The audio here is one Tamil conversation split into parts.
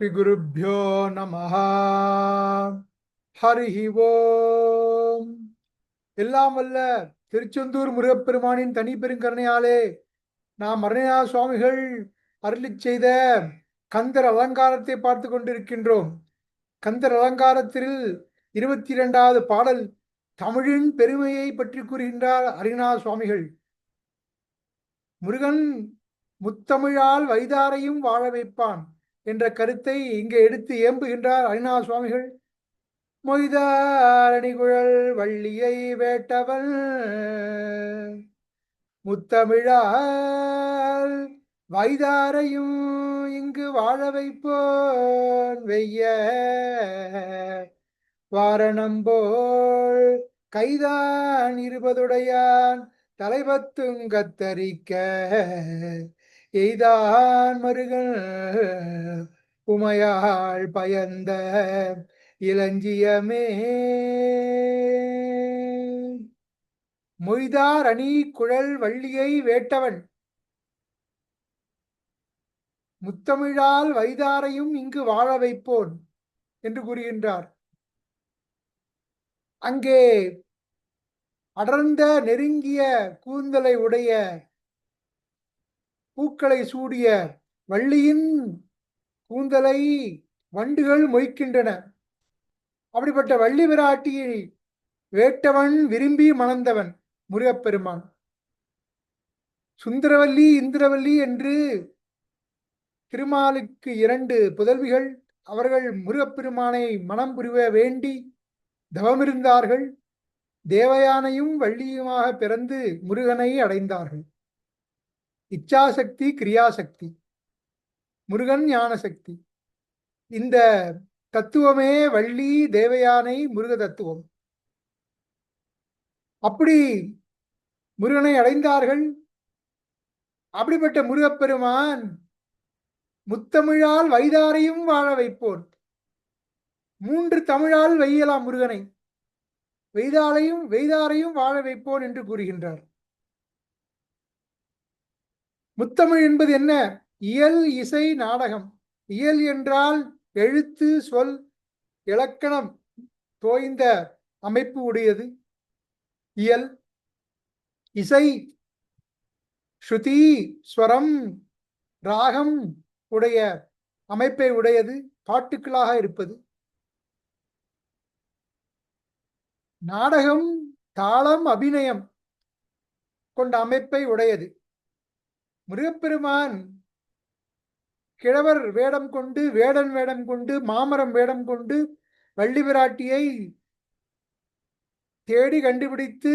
ஸ்ரீகுருப்போ நம ஹரிஹி ஓம் எல்லாம் வல்ல திருச்செந்தூர் முருகப்பெருமானின் தனி பெருங்கருணையாலே நாம் மரணா சுவாமிகள் அருளி செய்த கந்தர் அலங்காரத்தை பார்த்து கொண்டிருக்கின்றோம். கந்தர் அலங்காரத்தில் இருபத்தி இரண்டாவது பாடல் தமிழின் பெருமையை பற்றி கூறுகின்றார் அரிணா சுவாமிகள். முருகன் முத்தமிழால் வைதாரையும் வாழ வைப்பான். என்ற கருத்தை இங்கே எடுத்து ஏம்புகின்றார் அரிநாத சுவாமிகள். மொய்தாரணிகுழல் வள்ளியை வேட்டவள் முத்தமிழால் வைதாரையும் இங்கு வாழ வைப்போன் வெய்ய. வாரணம்போல் கைதான் இருபதுடையான் தலைபத்துங்கத்தரிக்க எய்தான் மருகன் உமையாள் பயந்த இளஞ்சியமே. மொய்தார் அணி குழல் வள்ளியை வேட்டவன். முத்தமிழால் வைதாரையும் இங்கு வாழ வைப்போன் என்று கூறுகின்றார். அங்கே அடர்ந்த நெருங்கிய கூந்தலை உடைய பூக்களை சூடிய வள்ளியின் கூந்தலை வண்டுகள் மொய்க்கின்றன. அப்படிப்பட்ட வள்ளி விராட்டியை வேட்டவன் விரும்பி மணந்தவன் முருகப்பெருமான். சுந்தரவல்லி இந்திரவல்லி என்று திருமாலுக்கு இரண்டு புதல்விகள் அவர்கள் முருகப்பெருமானை மனம் புரிவ வேண்டி தவமிருந்தார்கள். தேவயானையும் வள்ளியுமாக பிறந்து முருகனை அடைந்தார்கள். இச்சாசக்தி கிரியாசக்தி முருகன் ஞான சக்தி இந்த தத்துவமே வள்ளி தேவயானை முருக தத்துவம். அப்படி முருகனை அடைந்தார்கள். அப்படிப்பட்ட முருகப்பெருமான் முத்தமிழால் வைதாரையும் வாழ வைப்போர். மூன்று தமிழால் வையலாம் முருகனை. வெய்தாலையும் வெய்தாரையும் வாழ வைப்போன் என்று கூறுகின்றார். முத்தமிழ் என்பது என்ன? இயல் இசை நாடகம். இயல் என்றால் எழுத்து சொல் இலக்கணம் தோய்ந்த அமைப்பு உடையது. இயல் இசை ஸ்ருதி ஸ்வரம் ராகம் உடைய அமைப்பை உடையது. பாட்டுக்களாக இருப்பது. நாடகம் தாளம் அபிநயம் கொண்ட அமைப்பை உடையது. முருகப்பெருமான் கிழவர் வேடம் கொண்டு வேடன் வேடம் கொண்டு மாமரம் வேடம் கொண்டு வள்ளி பிராட்டியை தேடி கண்டுபிடித்து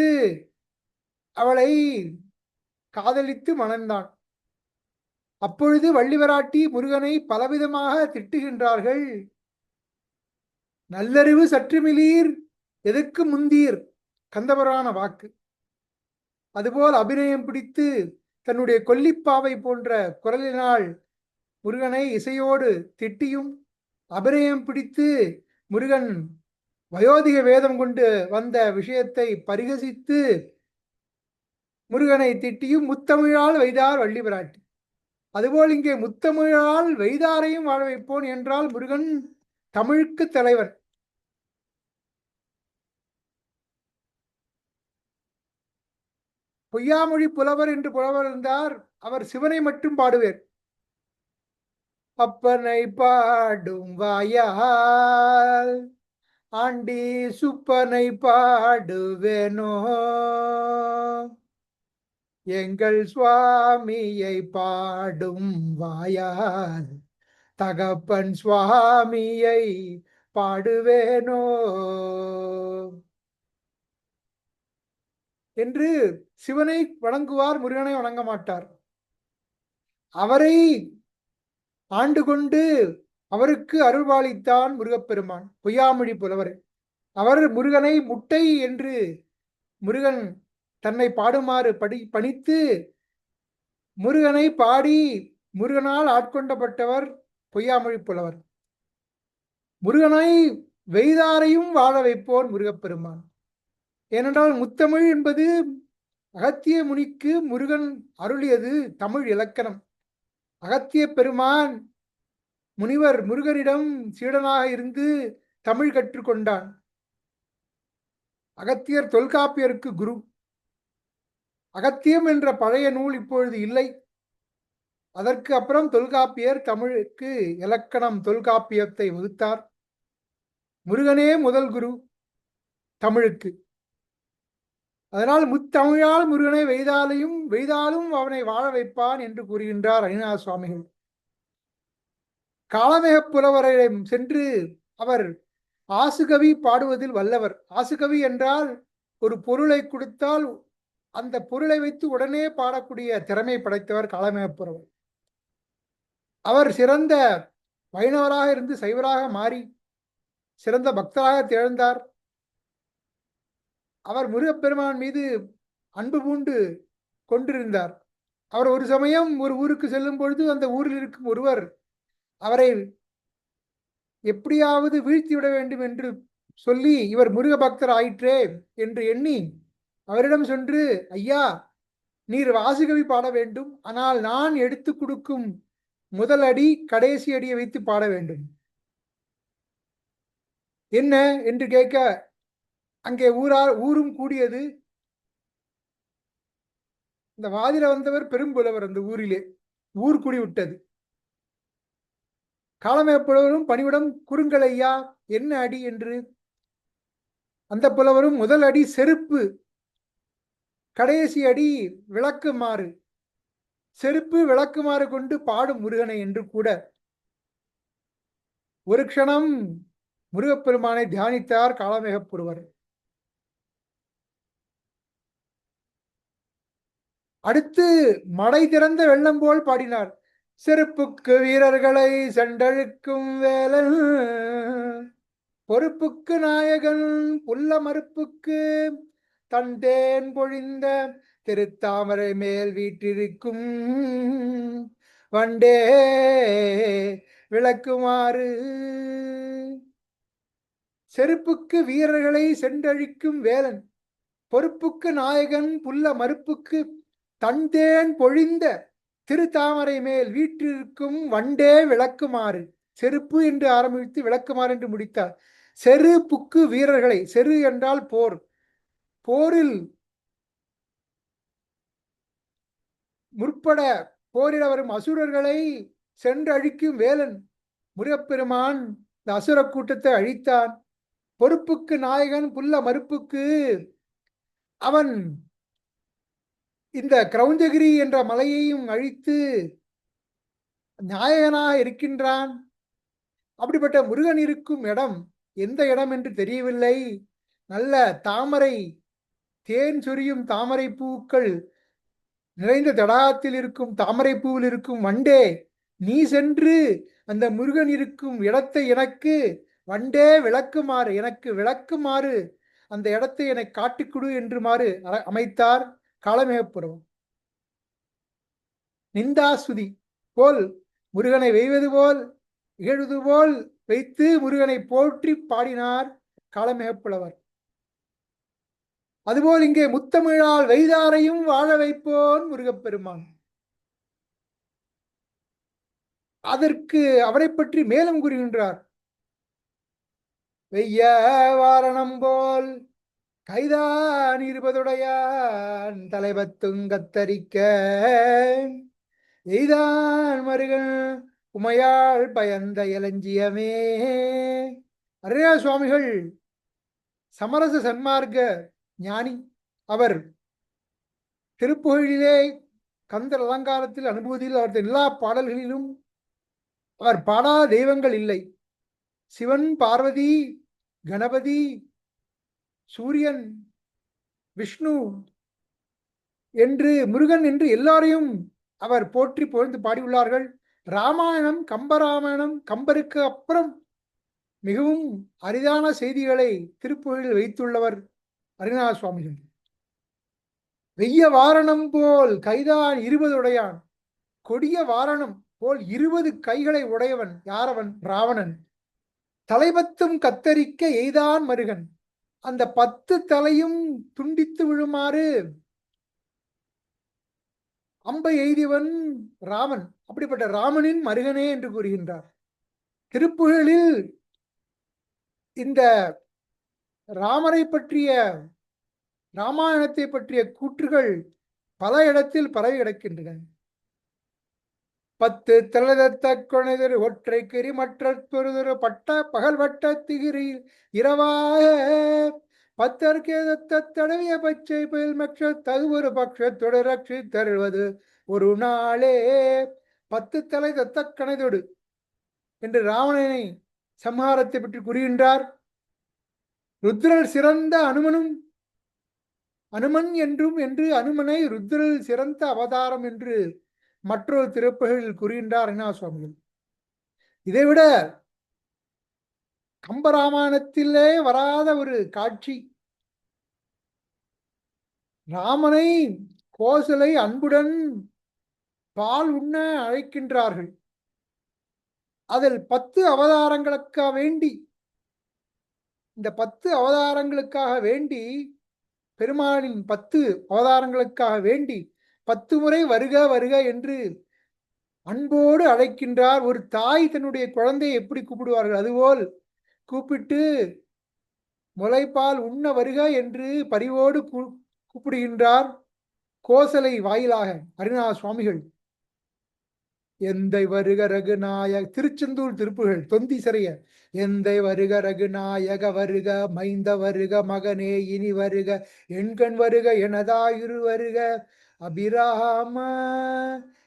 அவளை காதலித்து மணந்தான். அப்பொழுது வள்ளிவராட்டி முருகனை பலவிதமாக திட்டுகின்றார்கள். நல்லறிவு சற்றுமிலீர் எதுக்கு முந்தீர்? கந்தபுரான வாக்கு. அதுபோல் அபிநயம் பிடித்து தன்னுடைய கொல்லிப்பாவை போன்ற குரலினால் முருகனை இசையோடு திட்டியும் அபிநயம் பிடித்து முருகன் வயோதிக வேதம் கொண்டு வந்த விஷயத்தை பரிகசித்து முருகனை திட்டியும் முத்தமிழால் வைதார் வள்ளி பிராட்டி அதுபோல் இங்கே முத்தமிழால் வைதாரையும் வாழ வைப்போன் என்றால் முருகன் தமிழுக்கு தலைவன் பொய்யாமொழி புலவர் என்று புலவர் இருந்தார் அவர் சிவனை மட்டும் பாடுவேர். அப்பனை பாடும் வாயால் ஆண்டி சுப்பனை பாடுவேனோ? எங்கள் சுவாமியை பாடும் வாயால் தகப்பன் சுவாமியை பாடுவேனோ? என்று சிவனை வணங்குவார் முருகனை வணங்க மாட்டார். அவரை ஆண்டு கொண்டு அவருக்கு அருள்வாளித்தான் முருகப்பெருமான் பொய்யாமொழி புலவர். அவர் முருகனை முட்டை என்று முருகன் தன்னை பாடுமாறு படி பணித்து முருகனை பாடி முருகனால் ஆட்கொண்டப்பட்டவர் பொய்யாமொழி புலவர். முருகனை வெய்தாரையும் வாழ வைப்போர் முருகப்பெருமான். ஏனென்றால் முத்தமிழ் என்பது அகத்திய முனிக்கு முருகன் அருளியது தமிழ் இலக்கணம். அகத்திய பெருமான் முனிவர் முருகனிடம் சீடனாக இருந்து தமிழ் கற்றுக்கொண்டான் அகத்தியர் தொல்காப்பியருக்கு குரு. அகத்தியம் என்ற பழைய நூல் இப்பொழுது இல்லை. அதற்கு அப்புறம் தொல்காப்பியர் தமிழுக்கு இலக்கணம் தொல்காப்பியத்தை வகுத்தார். முருகனே முதல் குரு தமிழுக்கு. அதனால் முத்தமிழால் முருகனை வெய்தாலையும் வெய்தாலும் அவனை வாழ வைப்பான் என்று கூறுகின்றார் அரிநாத சுவாமிகள். காலமேக புலவரிடம் சென்று அவர் ஆசுகவி பாடுவதில் வல்லவர். ஆசுகவி என்றால் ஒரு பொருளை கொடுத்தால் அந்த பொருளை வைத்து உடனே பாடக்கூடிய திறமை படைத்தவர் காலமேகப்புறவர் அவர் சிறந்த வைணவராக இருந்து சைவராக மாறி சிறந்த பக்தராக திகழ்ந்தார். அவர் முருகப்பெருமான் மீது அன்பு பூண்டு கொண்டிருந்தார். அவர் ஒரு சமயம் ஒரு ஊருக்கு செல்லும் பொழுது அந்த ஊரில் இருக்கும் ஒருவர் அவரை எப்படியாவது வீழ்த்திவிட வேண்டும் என்று சொல்லி இவர் முருக பக்தர் ஆயிற்றே என்று எண்ணி அவரிடம் சென்று ஐயா நீர் வாசுகவி பாட வேண்டும். ஆனால் நான் எடுத்து கொடுக்கும் முதல் அடி கடைசி அடியை வைத்து பாட வேண்டும். என்ன? என்று கேட்க அங்கே ஊரார் ஊரும் கூடியது. இந்த வாதில வந்தவர் பெரும்புலவர் அந்த ஊரிலே. ஊர் கூடி விட்டது காலமேப்புலவரும் பணிவிடம் குறுங்கள் ஐயா என்ன அடி என்று? அந்த புலவரும் முதல் அடி செருப்பு. கடைசி அடி விளக்குமாறு. செருப்பு விளக்குமாறு கொண்டு பாடும் முருகனை என்று கூட. ஒரு க்ஷணம் முருகப்பெருமானை தியானித்தார் காலமேகப்புருவர் அடுத்து மடை திறந்த வெள்ளம் போல் பாடினார். செருப்புக்கு வீரர்களை சென்றழுக்கும் வேலன் பொறுப்புக்கு நாயகன் புல்ல மறுப்புக்கு தன் தேன் பொழிந்த திருத்தாமரை மேல் வீட்டிருக்கும் வண்டே விளக்குமாறு செருப்புக்கு வீரர்களை சென்றழிக்கும் வேலன் பொறுப்புக்கு நாயகன் புல்ல மறுப்புக்கு தந்தேன் பொழிந்த திருத்தாமரை மேல் வீற்றிருக்கும் வண்டே விளக்குமாறு. செருப்பு என்று ஆரம்பித்து விளக்குமாறு என்று முடித்தார். செரு புக்கு வீரர்களை செரு என்றால் போர். போரில் முற்பட போரிட வரும் அசுரர்களை சென்று அழிக்கும் வேலன் முருகப்பெருமான் இந்த அசுர கூட்டத்தை அழித்தான். பொறுப்புக்கு நாயகன் புல்ல மறுப்புக்கு அவன் இந்த கிரௌஞ்சகிரி என்ற மலையையும் அழித்து நாயகனாக இருக்கின்றான். அப்படிப்பட்ட முருகன் இருக்கும் இடம் எந்த இடம் என்று தெரியவில்லை. நல்ல தாமரை தேன் சொரியும் தாமரை பூக்கள் நிறைந்த தடாகத்தில் இருக்கும் தாமரை பூவில் இருக்கும் வண்டே நீ சென்று அந்த முருகன் இருக்கும் இடத்தை எனக்கு வண்டே விளக்குமாறு எனக்கு விளக்குமாறு அந்த இடத்தை எனக்கு காட்டிக்கொடு என்று மாறு அமைத்தார். காலமேகப்புறம் நிந்தாசுதி போல் முருகனை வெய்வது போல் இகழ்வது போல் வைத்து முருகனை போற்றி பாடினார் காலமேகப்புலவர் அதுபோல் இங்கே முத்தமிழால் வைதாரையும் வாழ வைப்போன் முருகப்பெருமான். அதற்கு அவரை பற்றி மேலும் கூறுகின்றார். வெய்ய வாரணம் போல் கைதான் இருபதுடையான் தலைபத்துங்கத்தரிக்க எய்தான் மருகன் உமையாள் பயந்த இளஞ்சியமே அருணா சுவாமிகள் சமரச சன்மார்க்க ஞானி அவர் திருப்புகழிலே கந்தர் அலங்காரத்தில் அனுபூதியில் அவரது எல்லா பாடல்களிலும் அவர் பாடா தெய்வங்கள் இல்லை. சிவன் பார்வதி கணபதி சூரியன் விஷ்ணு என்று முருகன் என்று எல்லாரையும் அவர் போற்றி புகழ்ந்து பாடியுள்ளார்கள். ராமாயணம் கம்பராமாயணம் கம்பருக்கு அப்புறம் மிகவும் அரிதான செய்திகளை திருப்புகளில் வைத்துள்ளவர் அரிநாத சுவாமிகள். வெய்ய வாரணம் போல் கைதான் இருபது உடையான். கொடிய வாரணம் போல் இருபது கைகளை உடையவன் யாரவன்? ராவணன். தலைபத்தும் கத்தரிக்க எய்தான் மருகன். அந்த பத்து தலையும் துண்டித்து விழுமாறு அம்பை எய்தியவன் ராமன். அப்படிப்பட்ட ராமனின் மருகனே என்று கூறுகின்றார். திருப்புகழில் இந்த ராமரை பற்றிய ராமாயணத்தை பற்றிய கூற்றுகள் பல இடத்தில் பரவி கிடக்கின்றன. பத்து தலதத்த குணைதரு ஒற்றை கிரி மற்ற பெருதொரு பட்ட பகல் வட்ட திகிரி இரவாக. பத்தற்கேதத்த தடவிய பச்சை பயில் மற்ற தகுவொரு பக்ஷ தொடரட்சி தருவது ஒரு நாளே. பத்து தலை தத்த கணைதொடு என்று ராவணனை சம்ஹாரத்தை பற்றி கூறுகின்றார். ருத்ரர் சிறந்த அனுமனும் அனுமன் என்றும் என்று அனுமனை ருத்ரல் சிறந்த அவதாரம் என்று மற்றொரு திருப்புகளில் கூறுகின்றார் அண்ணா சுவாமிகள் இதைவிட கம்பராமாயணத்திலே வராத ஒரு காட்சி. ராமனை கோசலை அன்புடன் பால் உண்ண அழைக்கின்றார்கள். அதில் பத்து அவதாரங்களுக்காக வேண்டி இந்த பத்து அவதாரங்களுக்காக வேண்டி பெருமானின் பத்து அவதாரங்களுக்காக வேண்டி பத்து முறை வருக வருக என்று அன்போடு அழைக்கின்றார். ஒரு தாய் தன்னுடைய குழந்தையை எப்படி கூப்பிடுவார்கள்? அதுபோல் கூப்பிட்டு முளைப்பால் உண்ண வருக என்று பரிவோடு கூப்பிடுகின்றார் கோசலை வாயிலாக அருணா சுவாமிகள் எந்தை வருக ரகுநாயக திருச்செந்தூர் திருப்புகள் தொந்தி சிறைய எந்தை வருக ரகுநாயக வருக மைந்த வருக மகனே இனி வருக எண்கண் வருக எனதாயிரு வருக அபிராம.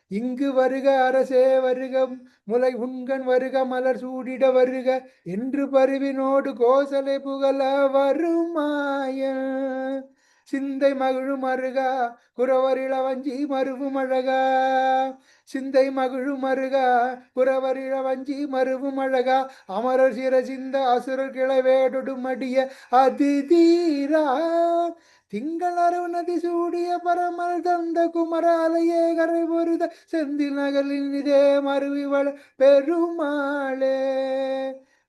இங்கு வருக அரசே வருக முலை உண்கண் வருக மலர் சூடிட வருக. என்று பருவினோடு கோசலை புகழ வருமாய சிந்தை மகிழும் அருகா குறவர் இளவஞ்சி மருவும் அழகா. சிந்தை மகிழும் அருகா குறவர் இளவஞ்சி மருவும் அழகா. அமரர் சிற சிந்த அசுரர் கிளவேடொடும் அடிய அதிதீரா. திங்களரவு நதி சூடிய பரமல் தந்த குமராலையே கரை பொருத செந்தில் நகலின் இதே மருவிவள பெருமாளே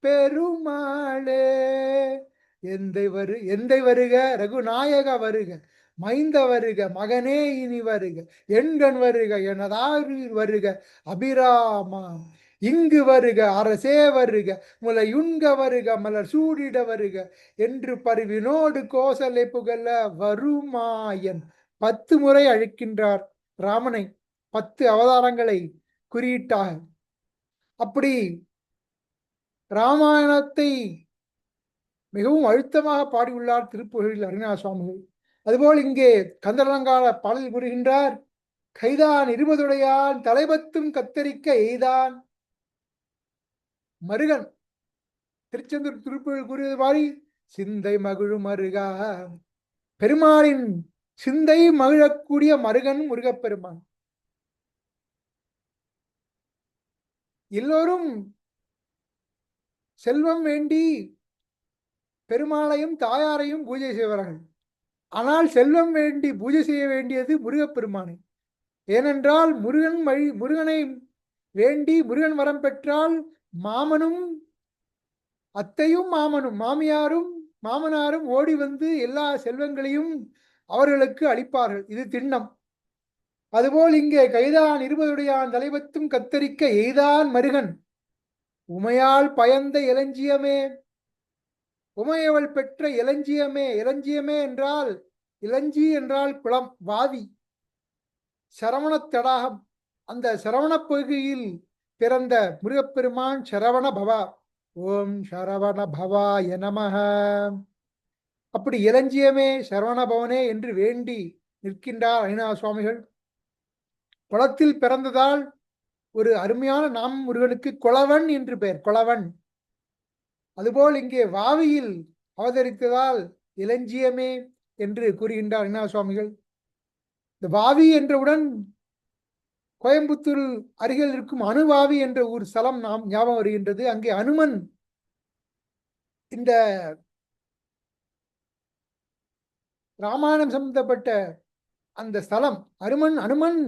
பெருமாளே. எந்தை வரு எந்தை வருக? ரகுநாயக வருக. மைந்த வருக மகனே இனி வருக. எண்கண் வருக எனதாரீர் வருக. அபிராமா இங்கு வருக அரசே வருக. முலையுண்க வருக மலர் சூடிட வருக. என்று பருவினோடு கோசலை புகழ வருமாயன் பத்து முறை அழைக்கின்றார் ராமனை. பத்து அவதாரங்களை குறியீட்டாக. அப்படி ராமாயணத்தை மிகவும் அழுத்தமாக பாடியுள்ளார் திருப்புகழில் அருணா சுவாமிகள் அதுபோல் இங்கே கந்தரலங்கால பாடல் கூறுகின்றார் கைதான் இருபதுடையான் தலைபத்தும் கத்தரிக்க எய்தான். மருகன் திருச்செந்தூர் திருப்புகள் கூறியது மாதிரி சிந்தை மகிழு மருகா. பெருமாளின் சிந்தை மகிழக்கூடிய மருகன் முருகப்பெருமான். எல்லோரும் செல்வம் வேண்டி பெருமாளையும் தாயாரையும் பூஜை செய்வார்கள். ஆனால் செல்வம் வேண்டி பூஜை செய்ய வேண்டியது முருகப்பெருமானை. ஏனென்றால் முருகன் வழி முருகனை வேண்டி முருகன் வரம் பெற்றால் மாமனும் அத்தையும் மாமனும் மாமியாரும் மாமனாரும் ஓடி வந்து எல்லா செல்வங்களையும் அவர்களுக்கு அளிப்பார்கள். இது திண்ணம். அதுபோல் இங்கே கைதான் இருபதுடையான் தலைவத்தும் கத்தரிக்க எய்தான் மருகன். உமையால் பயந்த இளஞ்சியமே. உமையவள் பெற்ற இளஞ்சியமே இளஞ்சியமே என்றால் இளஞ்சி என்றால் குளம் வாதி. சரவண தடாகம். அந்த சரவண பகுதியில் பிறந்த முருகப்பெருமான் சரவண பவா. ஓம் சரவண பவாய நமக அப்படி இளஞ்சியமே சரவண பவனே என்று வேண்டி நிற்கின்றார் அரிநாத சுவாமிகள். குளத்தில் பிறந்ததால் ஒரு அருமையான நாம் முருகனுக்கு குளவன் என்று பெயர். குளவன். அதுபோல் இங்கே வாவியில் அவதரித்ததால் இளஞ்சியமே என்று கூறுகின்றார் அண்ணா சுவாமிகள்? இந்த வாவி என்றவுடன் கோயம்புத்தூர் அருகில் இருக்கும் அணுவாவி என்ற ஒரு ஸ்தலம் நாம் ஞாபகம் வருகின்றது. அங்கே அனுமன் இந்த ராமாயணம் சம்பந்தப்பட்ட அந்த ஸ்தலம் அருமன் அனுமன்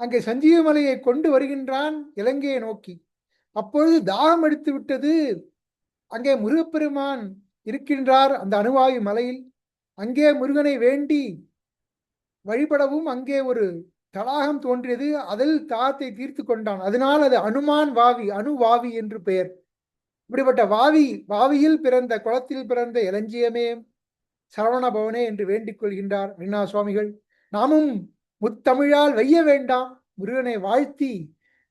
அங்கே சஞ்சீவ மலையை கொண்டு வருகின்றான் இலங்கையை நோக்கி. அப்பொழுது தாகம் எடுத்து விட்டது அங்கே முருகப்பெருமான் இருக்கின்றார் அந்த அணுவாயு மலையில். அங்கே முருகனை வேண்டி வழிபடவும் அங்கே ஒரு தடாகம் தோன்றியது. அதில் தாத்தை தீர்த்து கொண்டான். அதனால் அது அனுமான் வாவி அணுவாவி என்று பெயர். இப்படிப்பட்ட வாவி வாவியில் பிறந்த குளத்தில் பிறந்த இளஞ்சியமே சரவண பவனே என்று வேண்டிக் கொள்கின்றார் அண்ணா சுவாமிகள். நாமும் முத்தமிழால் வைய வேண்டாம். முருகனை வாழ்த்தி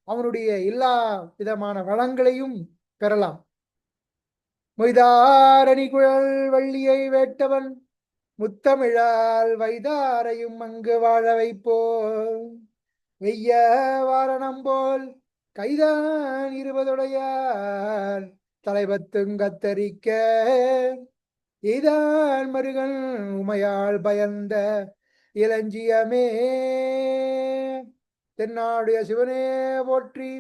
அவனுடைய எல்லா விதமான வளங்களையும் பெறலாம். மொய்தாரணி குழல் வள்ளியை வேட்டவன் முத்தமிழால் வைதாரையும் அங்கு வாழ வைப்போ வெய்ய வாரணம் போல் கைதான் இருபதுடையால் தலைபத்துங் கத்தரிக்க இதான் மருகன் உமையால் பயந்த இளஞ்சியமே. தென்னாடைய சிவனே போற்றி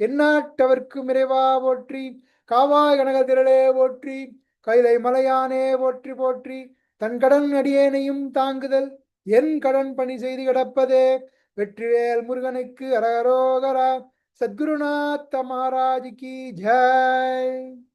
எந்நாட்டவர்க்கும் இறைவா போற்றி காவாய் கனக திரளே போற்றி கைலை மலையானே போற்றி போற்றி. தன் கடன் அடியேனையும் தாங்குதல் என் கடன் பணி செய்து கிடப்பதே. வெற்றிவேல் முருகனுக்கு அரகரோகரா சத்குருநாத்த மகாராஜ் கி ஜெய்.